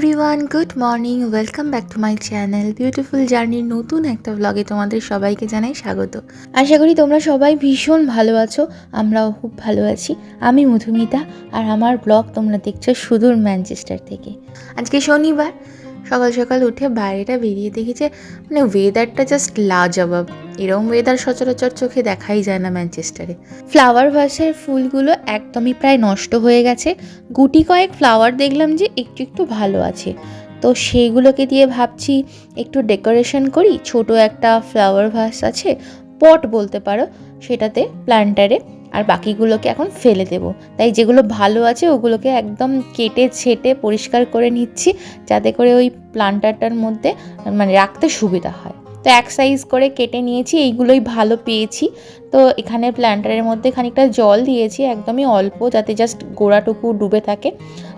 Everyone good morning welcome back to my channel beautiful জার্নির নতুন একটা ব্লগে তোমাদের সবাইকে জানাই স্বাগত। আশা করি তোমরা সবাই ভীষণ ভালো আছো, আমরাও খুব ভালো আছি। আমি মধুমিতা, আর আমার ব্লগ তোমরা দেখছ সুদূর ম্যানচেস্টার থেকে। আজকে শনিবার সকাল সকাল উঠে বাইরেটা বেরিয়ে দেখি যে মানে ওয়েদারটা জাস্ট লাজবাব। এরকম ওয়েদার সচরাচর চোখে দেখাই যায় না ম্যানচেস্টারে ফ্লাওয়ার ভাসের ফুলগুলো একদমই প্রায় নষ্ট হয়ে গেছে। গুটি কয়েক ফ্লাওয়ার দেখলাম যে একটু একটু ভালো আছে। তো সেইগুলোকে দিয়ে ভাবছি একটু ডেকোরেশন করি। ছোট একটা ফ্লাওয়ার ভাস আছে পট বলতে পারো, সেটাতে প্ল্যান্টারে আর বাকিগুলোকে এখন ফেলে দেব। তাই যেগুলো ভালো আছে, ওগুলোকে একদম কেটে ছেটে পরিষ্কার করে নিচ্ছি, যাতে করে ওই প্লান্টারটার মধ্যে মানে রাখতে সুবিধা হয়। তো এক সাইজ করে কেটে নিয়েছি, এইগুলোই ভালো পেয়েছি। তো এখানে প্ল্যান্টারের মধ্যে খানিকটা জল দিয়েছি, একদমই অল্প, যাতে জাস্ট গোড়াটুকু ডুবে থাকে।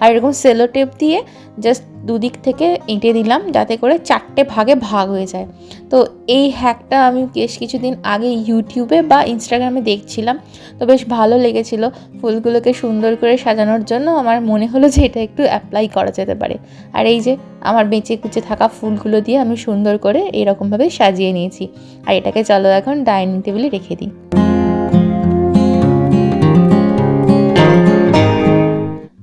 আর এরকম সেলো টেপ দিয়ে জাস্ট দুদিক থেকে এঁটে দিলাম যাতে করে চারটে ভাগে ভাগ হয়ে যায়। তো এই হ্যাকটা আমি বেশ কিছুদিন আগে ইউটিউবে বা ইনস্টাগ্রামে দেখছিলাম, তো বেশ ভালো লেগেছিল। ফুলগুলোকে সুন্দর করে সাজানোর জন্য আমার মনে হলো যে এটা একটু অ্যাপ্লাই করা যেতে পারে। আর এই যে আমার বেঁচে কুচে থাকা ফুলগুলো দিয়ে আমি সুন্দর করে এরকমভাবে সাজিয়ে নিয়েছি। আর এটাকে চলো এখন ডাইনিং টেবিলে রেখে দিই।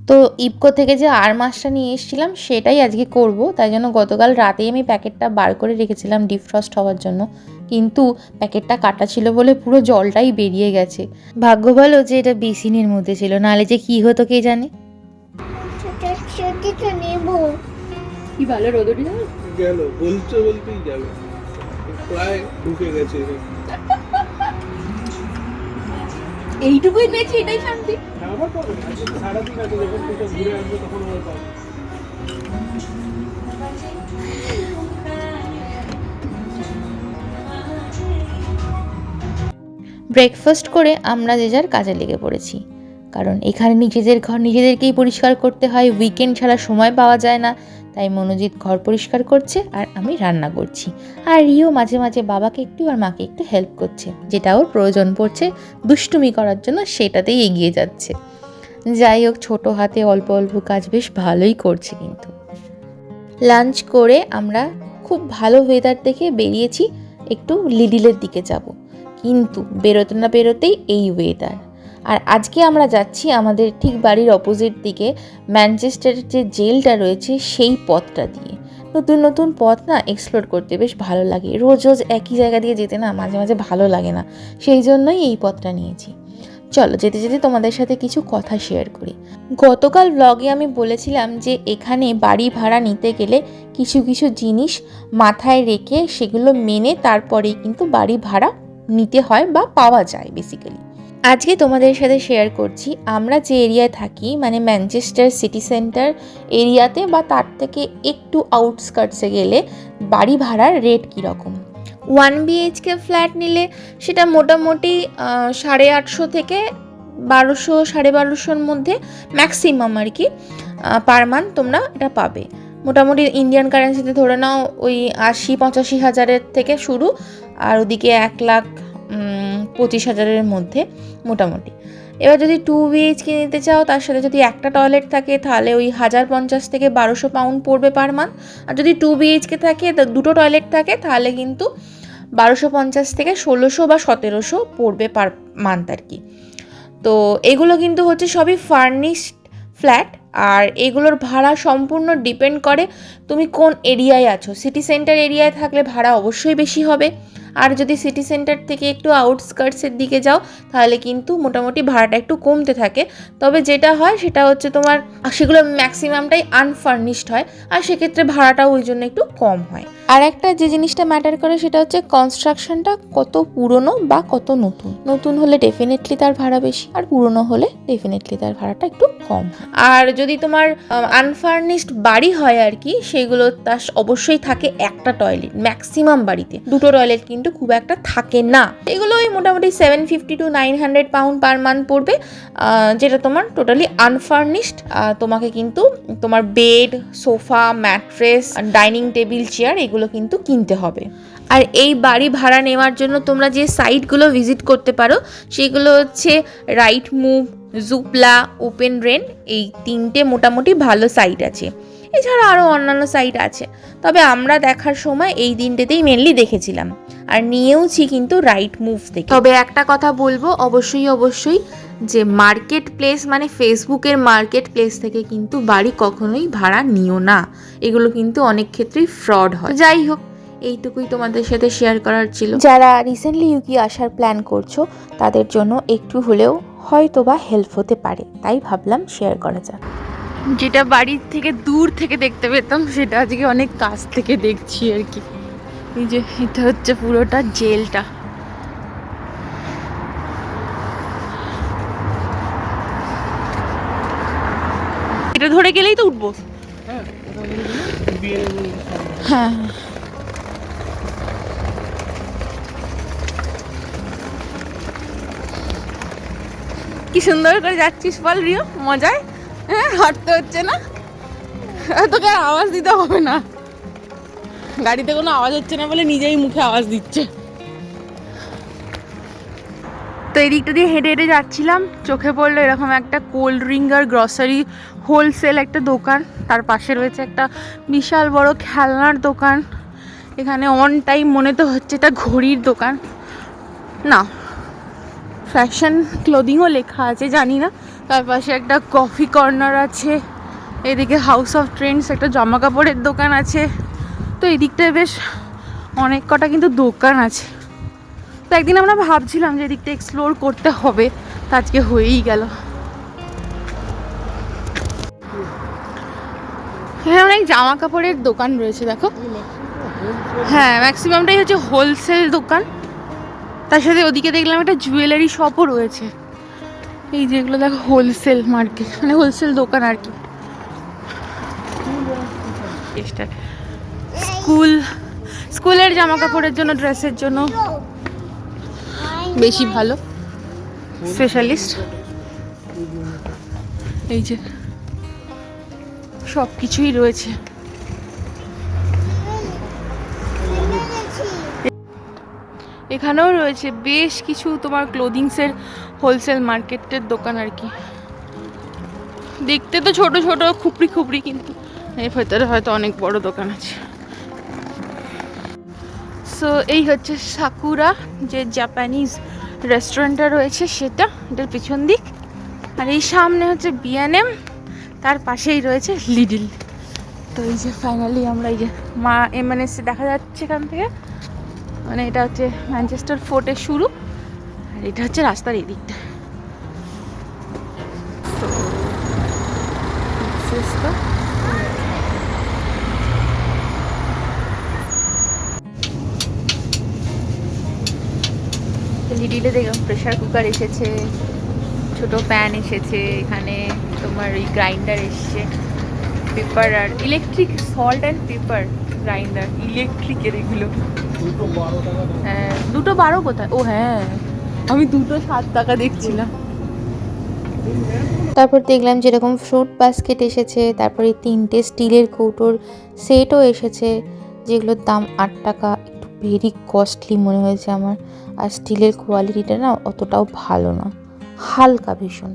তো ইপকো থেকে যে আর মাছটা নিয়ে এসেছিলাম সেটাই আজকে করব। তাই জন্য গতকাল রাতেই আমি প্যাকেটটা বার করে রেখেছিলাম ডিফ্রস্ট হওয়ার জন্য। কিন্তু প্যাকেটটা কাটা ছিল বলে পুরো জলটাই বেরিয়ে গেছে। ভাগ্য ভালো যে এটা বেসিনের মধ্যে ছিল নাহলে যে কি হতো কে জানে? কি ভালো রোদ গেল বলতে বলতেই গেল। প্রায় ঢুকে গেছে এইটুকুই পেয়েছি এটাই শান্তি। ব্রেকফাস্ট করে আমরা যে যার কাজে লেগে পড়েছি। কারণ এখানে নিজেদের ঘর নিজেদেরকেই পরিষ্কার করতে হয়। উইকেন্ড ছাড়া সময় পাওয়া যায় না। তাই মনোজিৎ ঘর পরিষ্কার করছে আর আমি রান্না করছি। আর রিও মাঝে মাঝে বাবাকে একটু আর মাকে একটু হেল্প করছে, যেটা ওর প্রয়োজন পড়ছে, দুষ্টুমি করার জন্য সেটাতেই এগিয়ে যাচ্ছে। যাই হোক, ছোটো হাতে অল্প অল্প কাজ বেশ ভালোই করছে কিন্তু। লাঞ্চ করে আমরা খুব ভালো ওয়েদার দেখে বেরিয়েছি, একটু লিডিলের দিকে যাব। কিন্তু বেরোতে না বেরোতেই এই ওয়েদার আর আজকে আমরা যাচ্ছি আমাদের ঠিক বাড়ির অপোজিট দিকে ম্যানচেস্টারের যে জেলটা রয়েছে সেই পথটা দিয়ে। নতুন নতুন পথ না এক্সপ্লোর করতে বেশ ভালো লাগে। রোজ রোজ একই জায়গা দিয়ে যেতে না মাঝে মাঝে ভালো লাগে না। সেই জন্যই এই পথটা নিয়েছি। চলো যেতে যেতে তোমাদের সাথে কিছু কথা শেয়ার করি। গতকাল ব্লগে আমি বলেছিলাম যে এখানে বাড়ি ভাড়া নিতে গেলে কিছু কিছু জিনিস মাথায় রেখে সেগুলো মেনে তারপরেই কিন্তু বাড়ি ভাড়া নিতে হয় বা পাওয়া যায় বেসিক্যালি আজকে তোমাদের সাথে শেয়ার করছি, আমরা যে এরিয়ায় থাকি মানে ম্যানচেস্টার সিটি সেন্টার এরিয়াতে বা তার থেকে একটু আউটস্কার্টসে গেলে বাড়ি ভাড়ার রেট কীরকম? ওয়ান বিএইচকে ফ্ল্যাট নিলে সেটা মোটামুটি সাড়ে আটশো থেকে বারোশো, সাড়ে বারোশোর মধ্যে ম্যাক্সিমাম আর কি পার মান্থ তোমরা এটা পাবে। মোটামুটি ইন্ডিয়ান কারেন্সিতে ধরে নাও ওই আশি, পঁচাশি হাজারের থেকে শুরু, আর ওদিকে এক লাখ পঁচিশ হাজারের মধ্যে মোটামুটি। এবার যদি টু বিএইচকে নিতে চাও, তার সাথে যদি একটা টয়লেট থাকে, তাহলে ওই হাজার পঞ্চাশ থেকে বারোশো পাউন্ড পড়বে পার মান্থ আর যদি টু বিএইচকে থাকে দুটো টয়লেট থাকে, তাহলে কিন্তু বারোশো পঞ্চাশ থেকে ষোলোশো বা সতেরোশো পড়বে পার মান্থ আর কি। তো এগুলো কিন্তু হচ্ছে সবই ফার্নিশড ফ্ল্যাট আর এগুলোর ভাড়া সম্পূর্ণ ডিপেন্ড করে তুমি কোন এরিয়ায় আছো। সিটি সেন্টার এরিয়ায় থাকলে ভাড়া অবশ্যই বেশি হবে। আর যদি সিটি সেন্টার থেকে একটু আউটস্কার্টসের দিকে যাও, তাহলে কিন্তু মোটামুটি ভাড়াটা একটু কমতে থাকে। তবে যেটা হয়, সেটা হচ্ছে তোমার, সেগুলো ম্যাক্সিমামটাই আনফার্নিশড হয়, আর সেক্ষেত্রে ভাড়াটাও ওই জন্য একটু কম হয়। আর একটা যে জিনিসটা ম্যাটার করে, সেটা হচ্ছে কনস্ট্রাকশনটা কত পুরনো বা কত নতুন। নতুন হলে ডেফিনেটলি তার ভাড়া বেশি, আর পুরনো হলে ডেফিনেটলি তার ভাড়াটা একটু কম আর যদি তোমার আনফার্নিশড বাড়ি হয় আর কি, সেগুলো তার অবশ্যই থাকে একটা টয়লেট ম্যাক্সিমাম বাড়িতে। দুটো টয়লেট কিন্তু খুব একটা থাকে না। এগুলো ওই মোটামুটি seven fifty to nine hundred pound per month পড়বে যেটা তোমার টোটালি আনফার্নিশড তোমাকে কিন্তু তোমার bed sofa mattress dining table chair এগুলো কিন্তু কিনতে হবে। আর এই বাড়ি ভাড়া নেওয়ার জন্য তোমরা যে সাইটগুলো ভিজিট করতে পারো, সেগুলো হচ্ছে Rightmove Zoopla OpenRent এই তিনটে মোটামুটি ভালো সাইট আছে। এছাড়া আরও অন্যান্য সাইট আছে। তবে আমরা দেখার সময় এই দিনটাতেই মেনলি দেখেছিলাম। আর নিয়েওছি কিন্তু রাইট মুভ থেকে তবে একটা কথা বলব অবশ্যই অবশ্যই যে মার্কেট প্লেস মানে ফেসবুকের মার্কেট প্লেস থেকে কিন্তু বাড়ি কখনোই ভাড়া নিও না। এগুলো কিন্তু অনেক ক্ষেত্রেই ফ্রড হয়। যাই হোক এইটুকুই তোমাদের সাথে শেয়ার করার ছিল। যারা রিসেন্টলি ইউকি আসার প্ল্যান করছ তাদের জন্য একটু হলেও হয়তো বা হেল্প হতে পারে। তাই ভাবলাম শেয়ার করা যাক। যেটা বাড়ির থেকে দূর থেকে দেখতে পেতাম সেটা আজকে অনেক কাছ থেকে দেখছি আর কি। এই যে এটা হচ্ছে পুরোটা জেলটা। এটা ধরে গেলেই তো উঠবো। হ্যাঁ হ্যাঁ। কি সুন্দর করে যাচ্ছিস বল রিও মজায়? হাঁটতে হচ্ছে না। তোকে আওয়াজ দিতে হবে না। গাড়িতে কোনো আওয়াজ হচ্ছে না বলে নিজেই মুখে আওয়াজ দিচ্ছে। তো এই দিকটা দিয়ে হেঁটে হেঁটে যাচ্ছিলাম, চোখে পড়ল এরকম একটা কোল্ড ড্রিঙ্ক আর গ্রসারি হোলসেল একটা দোকান, তার পাশে রয়েছে একটা বিশাল বড় খেলনার দোকান। এখানে অন টাইম মনে তো হচ্ছে এটা ঘড়ির দোকান। না ফ্যাশন ক্লোদিংও লেখা আছে, জানি না। তার পাশে একটা কফি কর্নার আছে। এদিকে হাউস অফ ট্রেন্ডস একটা জামা কাপড়ের দোকান আছে। তো এই দিকটায় বেশ অনেক কটা কিন্তু দোকান আছে। তো একদিন আমরা ভাবছিলাম যে এদিকটা এক্সপ্লোর করতে হবে। তা আজকে হয়েই গেল। হ্যাঁ অনেক জামা কাপড়ের দোকান রয়েছে, দেখো। হ্যাঁ ম্যাক্সিমামটাই হচ্ছে হোলসেল দোকান। তার সাথে ওদিকে দেখলাম একটা জুয়েলারি শপও রয়েছে। এই যেগুলো দেখো হোলসেল মার্কেট মানে হোলসেল দোকান আর কি। স্কুল স্কুলের জামা কাপড়ের জন্য ড্রেসের জন্য। বেশি ভালো। স্পেশালিস্ট এই যে সব কিছুই রয়েছে। এখানেও রয়েছে বেশ কিছু তোমার ক্লোদিংসের হোলসেল মার্কেটের দোকান আর কি। দেখতে তো ছোট ছোট খুপড়ি খুপড়ি কিন্তু। এর ভেতরে হয়তো অনেক বড় দোকান আছে। সো এই হচ্ছে সাকুরা যে জাপানিজ রেস্টুরেন্টটা রয়েছে, সেটা এটার পিছন দিক। আর এই সামনে হচ্ছে বিএনএম তার পাশেই রয়েছে লিডিল তো এই যে ফাইনালি আমরা এই যে মা এমএনএসে দেখা যাচ্ছে এখান থেকে। মানে এটা হচ্ছে ম্যানচেস্টার ফোর্টের শুরু। আর এটা হচ্ছে রাস্তার এই দিকটা লিডিলে দেখলাম প্রেশার কুকার এসেছে, ছোট প্যান এসেছে, এখানে তোমার ওই গ্রাইন্ডার এসছে pepper R electric salt and pepper grinder ইলেকট্রিকের এগুলো। হ্যাঁ দুটো বারো কোথায়? ও হ্যাঁ আমি দুটো সাত টাকা দেখছিলাম। তারপর দেখলাম যেরকম ফ্রুট বাস্কেট এসেছে তারপরে তিনটে স্টিলের কৌটোর সেটও এসেছে যেগুলোর দাম আট টাকা। একটু ভেরি কস্টলি মনে হয়েছে আমার। আর স্টিলের কোয়ালিটিটা না অতটাও ভালো না হালকা ভীষণ।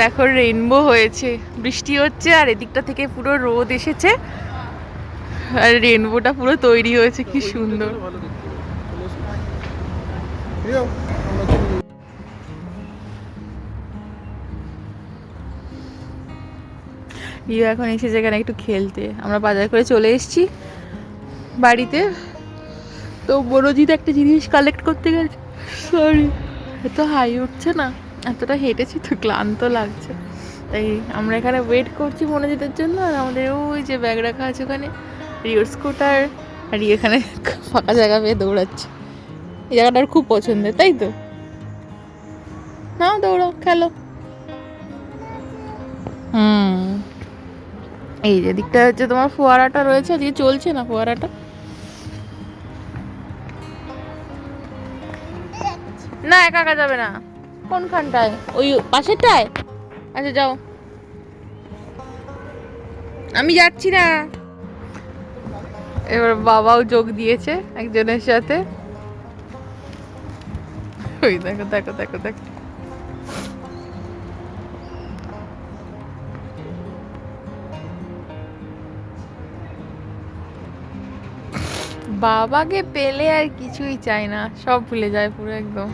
দেখো রেনবো হয়েছে। বৃষ্টি হচ্ছে আর এদিকটা থেকে পুরো রোদ এসেছে। আর রেনবোটা পুরো তৈরি হয়েছে, কি সুন্দর। এসো। ইয়ে এখন এসেছে এখানে একটু খেলতে। আমরা বাজার করে চলে এসেছি বাড়িতে। তো বড়জিৎ একটা জিনিস কালেক্ট করতে গেছে। সরি এত হাই উঠছে না। এতটা হেঁটেছি তো ক্লান্ত লাগছে। তাই আমরা এখানে ওয়েট করছি মনোজিতের জন্য আর আমাদের ওই যে ব্যাগ রাখা আছে ওখানে রিওর স্কুটার আর এখানে ফাঁকা জায়গা পেয়ে দৌড়াচ্ছে। এই জায়গাটা ওর খুব পছন্দের, তাই তো? নাও দৌড়াও, খেলো। হুম। এই যে দিকটা হচ্ছে তোমার ফোয়ারাটা রয়েছে এদিকে চলছে না ফোয়ারাটা? না, একা একা যাবে না। কোনখানটায়? ওই পাশেরটায়? আচ্ছা যাও। আমি যাচ্ছি না। এবার বাবাও যোগ দিয়েছে একজনের সাথে। ওই দেখো দেখো দেখো দেখো। বাবাকে পেলে আর কিছুই চাই না, সব ভুলে যায় পুরো একদম।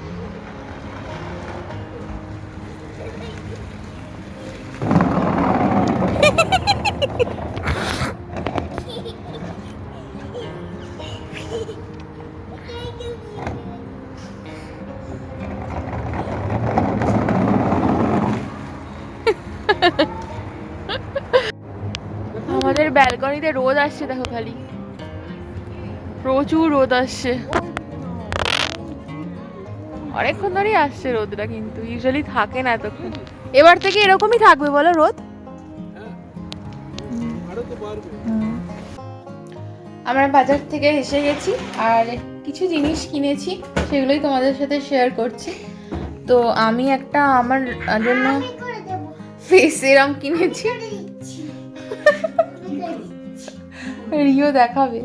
আসছে দেখো খালি। প্রচুর রোদ আসছে। অনেকক্ষণ ধরেই আসছে রোদটা কিন্তু ইউজুয়ালি থাকে না এতক্ষণ। এবার থেকে এরকমই থাকবে বলো রোদ? আমরা বাজার থেকে এসে গেছি আর কিছু জিনিস কিনেছি সেগুলোই তোমাদের সাথে শেয়ার করছি। তো আমি একটা আমার জন্য ফেস সিরাম কিনেছি। রিও দেখাবে।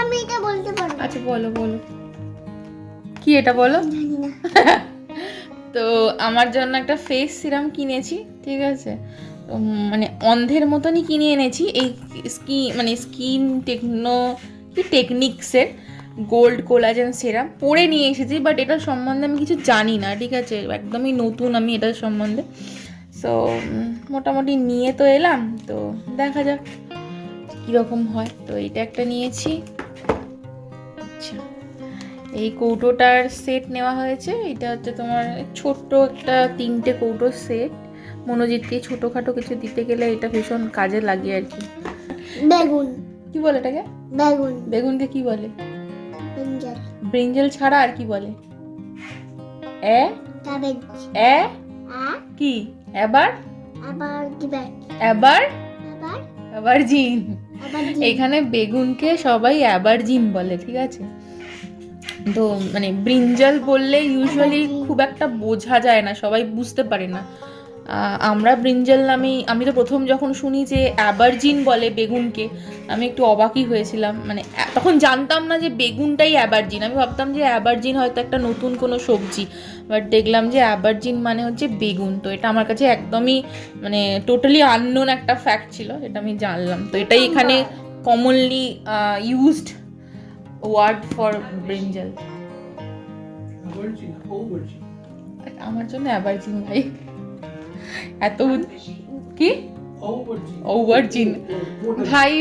আমি এটা বলতে পারব। আচ্ছা বলো বলো। কি এটা বলো? তো আমার জন্য একটা ফেস সিরাম কিনেছি ঠিক আছে? মানে অন্ধের মতনই কিনে এনেছি। এই স্কি মানে স্কিন টেকনো কি টেকনিক্সের গোল্ড কোলাজেন সেরাম পরে নিয়ে এসেছি বাট এটার সম্বন্ধে আমি কিছু জানি না ঠিক আছে? একদমই নতুন আমি এটার সম্বন্ধে। সো মোটামুটি নিয়ে তো এলাম তো দেখা যাক। কীরকম হয়? তো এটা একটা নিয়েছি। আচ্ছা এই কৌটোটার সেট নেওয়া হয়েছে। এটা হচ্ছে তোমার ছোট্ট একটা তিনটে কৌটোর সেট মনোজিৎকে ছোটোখাটো কিছু দিতে গেলে এটা ভীষণ কাজে লাগে আর কি। বেগুন। কি বলে এটাকে? বেগুন। বেগুনকে কি বলে? ব্রিঞ্জাল। ব্রিঞ্জেল ছাড়া আর কি বলে? এ? ক্যাবেজ। এ? কি? এবার? আবার দিবে এবার? আবার? এবার জিন। আবার এখানে বেগুনকে সবাই অ্যাবারজিন বলে, ঠিক আছে? তো মানে ব্রিঞ্জাল বললে ইউজুয়ালি খুব একটা বোঝা যায় না, সবাই বুঝতে পারে না। আমরা ব্রিঞ্জাল নামে আমি তো প্রথম যখন শুনি যে অ্যাবারজিন বলে বেগুনকে আমি একটু অবাকই হয়েছিলাম। মানে তখন জানতাম না যে বেগুনটাই অ্যাবারজিন। আমি ভাবতাম যে অ্যাবারজিন হয়তো একটা নতুন কোনো সবজি বাট দেখলাম যে অ্যাবারজিন মানে হচ্ছে বেগুন। তো এটা আমার কাছে একদমই মানে টোটালি আননোন একটা ফ্যাক্ট ছিল এটা আমি জানলাম। তো এটাই এখানে commonly used word for brinjal আমার জন্য অ্যাবারজিন ভাই। এত কি? ওভারজিন ভাই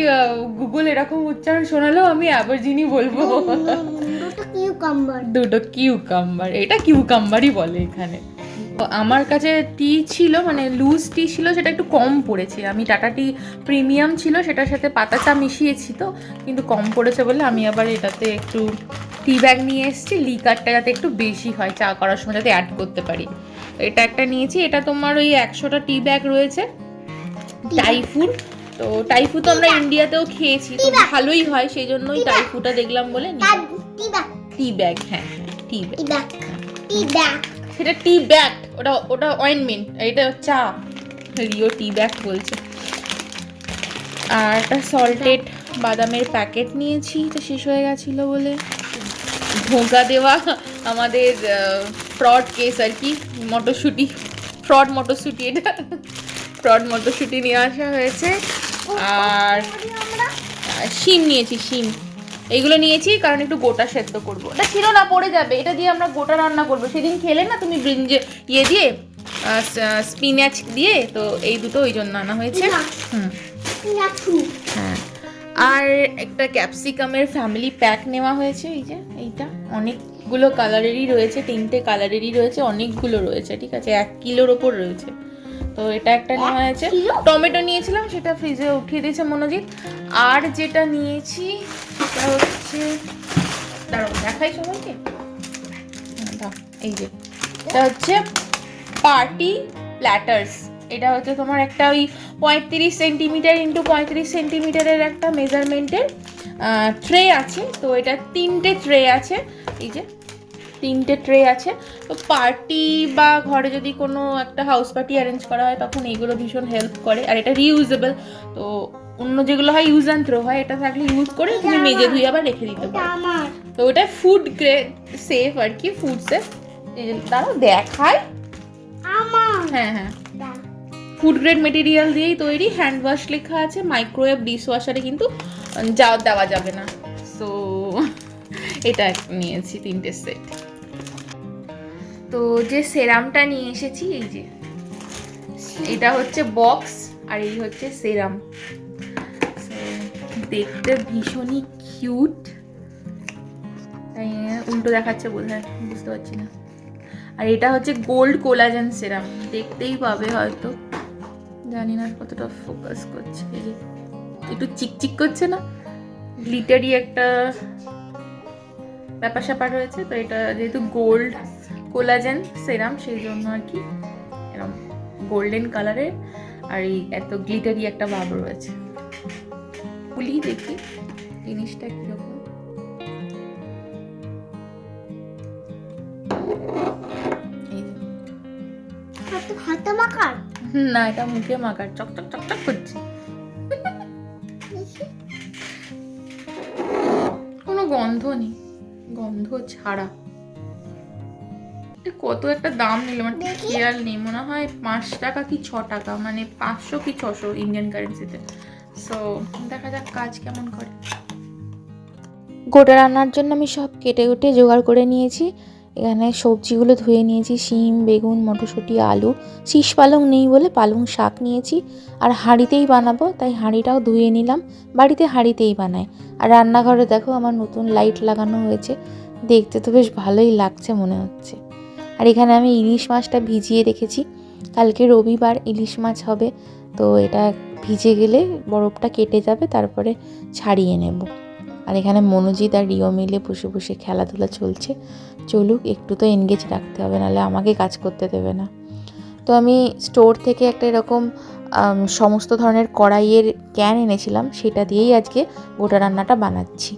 গুগল এরকম উচ্চারণ শোনালেও আমি অ্যাবারজিনই বলব। দুটো কিউকাম্বার এটা কিউকাম্বারই বলে এখানে। আমার কাছে টি ছিল মানে লুজ টি ছিল সেটা একটু কম পড়েছে। আমি টাটা টি প্রিমিয়াম ছিল সেটার সাথে পাতা চা মিশিয়েছি তো কিন্তু কম পড়েছে বলে আমি আবার এটাতে একটু টি ব্যাগ নিয়ে এসেছি। লিকারটা যাতে একটু বেশি হয় চা করার সময় যাতে অ্যাড করতে পারি। এটা একটা নিয়েছি এটা তোমার ওই একশোটা টি ব্যাগ রয়েছে টাইফুড তো টাইফু তো আমরা ইন্ডিয়াতেও খেয়েছি তো ভালোই হয় সেই জন্যই টাইফুটা দেখলাম বলে টি ব্যাগ হ্যাঁ টি ব্যাগ টিবা টিবা সেটা টি ব্যাগ ওটা ওটা অয়েনমেন্ট এটা চা রিও টি ব্যাগ বলছে। আর একটা সল্টেড বাদামের প্যাকেট নিয়েছি তো শেষ হয়ে গেছিল বলে। ধোঁকা দেওয়া আমাদের ফ্রড কেস আর কি মটরশুঁটি ফ্রড মটরশুঁটি এটা। ফ্রড মটরশুঁটি নিয়ে আসা হয়েছে। আর শিম নিয়েছি শিম। এইগুলো নিয়েছি কারণ একটু গোটা সেদ্ধ করব। এটা ছিল না পড়ে যাবে। এটা দিয়ে আমরা গোটা রান্না করব। সেদিন খেলে না তুমি ব্রিঞ্জে ইয়ে দিয়ে স্পিনাচ দিয়ে তো এই দুটো ওই জন্য আনা হয়েছে। হুম। হ্যাঁ। আর একটা ক্যাপসিকামের ফ্যামিলি প্যাক নেওয়া হয়েছে এই যে এইটা। অনেকগুলো কালারেরই রয়েছে তিনটে কালারেরই রয়েছে অনেকগুলো রয়েছে ঠিক আছে? এক কিলোর ওপর রয়েছে। তো এটা একটা নেওয়া হয়েছে। টমেটো নিয়েছিলাম সেটা ফ্রিজে উঠিয়ে দিয়েছে মনোজিৎ। আর যেটা নিয়েছি সেটা হচ্ছে দাঁড়াও দেখাই সবাইকে। এই যে এটা হচ্ছে পার্টি প্ল্যাটার্স এটা হচ্ছে তোমার একটা ওই পঁয়ত্রিশ সেন্টিমিটার ইন্টু পঁয়ত্রিশ সেন্টিমিটারের একটা মেজারমেন্টের ট্রে আছে। তো এটা তিনটে ট্রে আছে। এই যে তিনটে ট্রে আছে। তো পার্টি বা ঘরে যদি কোনো একটা হাউস পার্টি অ্যারেঞ্জ করা হয় তখন এইগুলো ভীষণ হেল্প করে। আর এটা রিউজেবল তো অন্য যেগুলো হয় ইউজ অ্যান্ড থ্রো হয় এটা থাকলে ইউজ করে তুমি মেজে ধুয়ে আবার রেখে দিতে পারো। তো ওটা ফুড গ্রেড সেফ আর কি ফুড সেফ তারা দেখায় হ্যাঁ হ্যাঁ। ফুড গ্রেড মেটেরিয়াল দিয়েই তৈরি হ্যান্ড ওয়াশ লেখা আছে মাইক্রোওয়েভ ডিশ ওয়াশারে কিন্তু যা দেওয়া যাবে না। এটা নিয়েছি তিনটে সেট। তো যে সেরামটা নিয়ে এসেছি, এই যে। এটা হচ্ছে বক্স আর এই হচ্ছে সেরাম। দেখতে ভীষণই কিউট। উল্টো দেখাচ্ছে বোধ হয় বুঝতে পারছি না। আর এটা হচ্ছে গোল্ড কোলাজেন সেরাম, দেখতেই পাবে হয়তো। জানি না কতটা ফোকাস করছে। একটু চিকচিক করছে না? গ্লিটারি একটা ব্যাপার স্যাপার রয়েছে তো এটা যেহেতু গোল্ড কোলাজেন সেরাম সেই জন্য আর কি এরকম গোল্ডেন কালারের আর এই এত গ্লিটারি একটা ভাব রয়েছে। খুলি দেখি জিনিসটা কীরকম। হাতে মাখার না এটা মুখে মাখার। চকচক চকচক করছে। কোনো গন্ধ নেই। গন্ধ ছাড়া। এটা কত একটা দাম নিল মানে খেয়াল নেই মনে হয় পাঁচ টাকা কি ছ টাকা মানে পাঁচশো কি ছশো ইন্ডিয়ান কারেন্সিতে সো দেখা যাক কাজ কেমন করে। গোটা রান্নার জন্য আমি সব কেটে কেটে জোগাড় করে নিয়েছি। এখানে সবজিগুলো ধুয়ে নিয়েছি, শিম, বেগুন, মটরশুঁটি, আলু। শীষ পালং নেই বলে পালং শাক নিয়েছি। আর হাঁড়িতেই বানাবো, তাই হাঁড়িটাও ধুয়ে নিলাম। বাড়িতে হাঁড়িতেই বানায় আর রান্নাঘরে দেখো আমার নতুন লাইট লাগানো হয়েছে। দেখতে তো বেশ ভালোই লাগছে মনে হচ্ছে। আর এখানে আমি ইলিশ মাছটা ভিজিয়ে রেখেছি। কালকে রবিবার ইলিশ মাছ হবে। তো এটা ভিজে গেলে বরফটা কেটে যাবে, তারপরে ছাড়িয়ে নেব। আর এখানে মনোজিৎ আর রিও মিলে বসে বসে খেলাধুলা চলছে। চলুক, একটু তো এনগেজ রাখতে হবে, নাহলে আমাকে কাজ করতে দেবে না। তো আমি স্টোর থেকে একটা এরকম সমস্ত ধরনের কড়াইয়ের ক্যান এনেছিলাম, সেটা দিয়েই আজকে গোটা রান্নাটা বানাচ্ছি।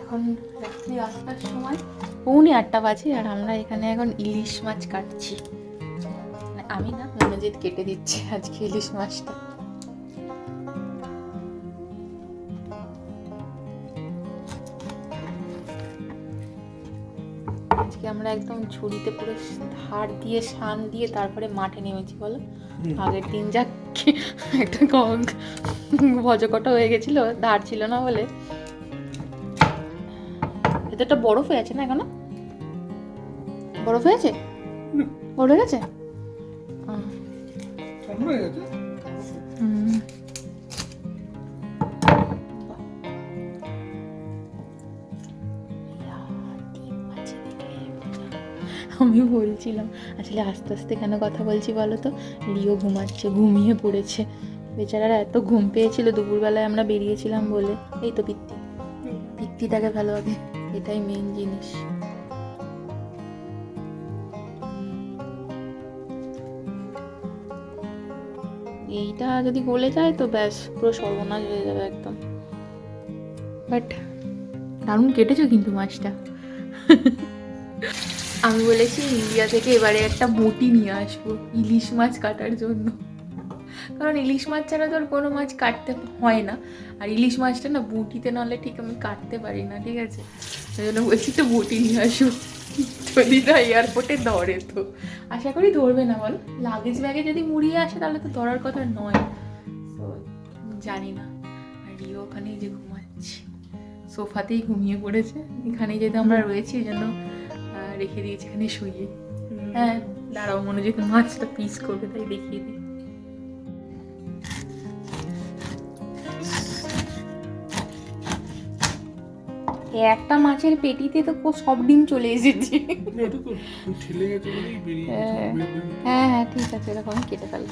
এখন রাত্রি সময়, পৌনে আটটা বাজে, আর আমরা এখানে এখন ইলিশ মাছ কাটছি। মানে আমি না মনোজিৎ কেটে দিচ্ছি আজকে ইলিশ মাছটা। আজকে আমরা একদম ঝুড়িতে পুরো ধার দিয়ে শান দিয়ে তারপরে মাঠে নেমেছি বলো? আগের দিন যা কি- একটা ভজকটা হয়ে গেছিল ধার ছিল না বলে। ভেতরটা বরফ হয়ে আছে না এখনও? বরফ হয়েছে বরফ হয়ে গেছে। আমি বলছিলাম আসলে আস্তে আস্তে কেন কথা বলছি বলো তো? লিও ঘুমাচ্ছে, ঘুমিয়ে পড়েছে। বেচারারা এত ঘুম পেয়েছিল, দুপুরবেলায় আমরা বেরিয়েছিলাম বলে। এই তো পিত্তি। পিত্তিটাকে ভালো হবে এটাই মেন জিনিস। এইটা যদি গলে যায় তো ব্যাস, পুরো সর্বনাশ হয়ে যাবে একদম। বাট দারুণ কেটেছো কিন্তু মাছটা। আমি বলেছি ইন্ডিয়া থেকে এবারে একটা বটি নিয়ে আসব ইলিশ মাছ কাটার জন্য। কারণ ইলিশ মাছ ছাড়া তো আর কোনো মাছ কাটতে হয় না। আর ইলিশ মাছটা না বটিতে নাহলে ঠিক আমি কাটতে পারি না, ঠিক আছে? সেই জন্য বলছি তো বটি নিয়ে আসব যদি না এয়ারপোর্টে ধরে তো। আশা করি ধরবে না, বল? লাগেজ ব্যাগে যদি মুড়িয়ে আসে তাহলে তো ধরার কথা নয়। তো জানি না। আর রিও ওখানেই যে ঘুমাচ্ছে। সোফাতেই ঘুমিয়ে পড়েছে। এখানেই যেহেতু আমরা রয়েছি ওই জন্য রেখে দিয়েছি এখানে শুয়ে হ্যাঁ দাঁড়াও মনে মনোযোগ মাছটা পিস করবে তাই দেখিয়ে দিই। একটা মাছের পেটিতে তো কো- সব ডিম চলে এসেছে। হ্যাঁ। হ্যাঁ হ্যাঁ ঠিক আছে এরকম আমি কেটে ফেলব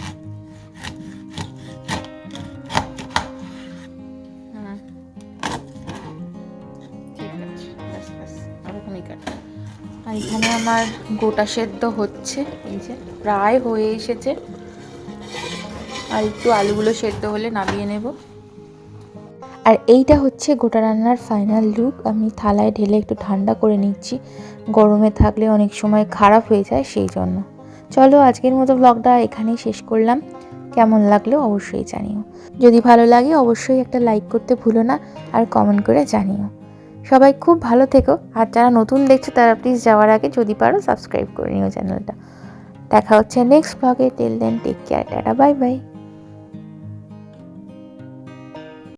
আমার গোটা সেদ্ধ হচ্ছে, এই যে প্রায় হয়ে এসেছে। আর একটু আলুগুলো সেদ্ধ হলে নামিয়ে নেব। আর এইটা হচ্ছে গোটা রান্নার ফাইনাল লুক আমি থালায় ঢেলে একটু ঠান্ডা করে নিচ্ছি। গরমে থাকলে অনেক সময় খারাপ হয়ে যায়, সেই জন্য। চলো আজকের মতো ব্লগটা এখানেই শেষ করলাম। কেমন লাগল অবশ্যই জানিও। যদি ভালো লাগে অবশ্যই একটা লাইক করতে ভুলো না, আর কমেন্ট করে জানিও। সবাই খুব ভালো থেকো। আর যারা নতুন দেখছ, তারা প্লিজ যাওয়ার আগে যদি পারো সাবস্ক্রাইব করে নিও চ্যানেলটা দেখা হচ্ছে নেক্সট ব্লগে till then take care tata bye bye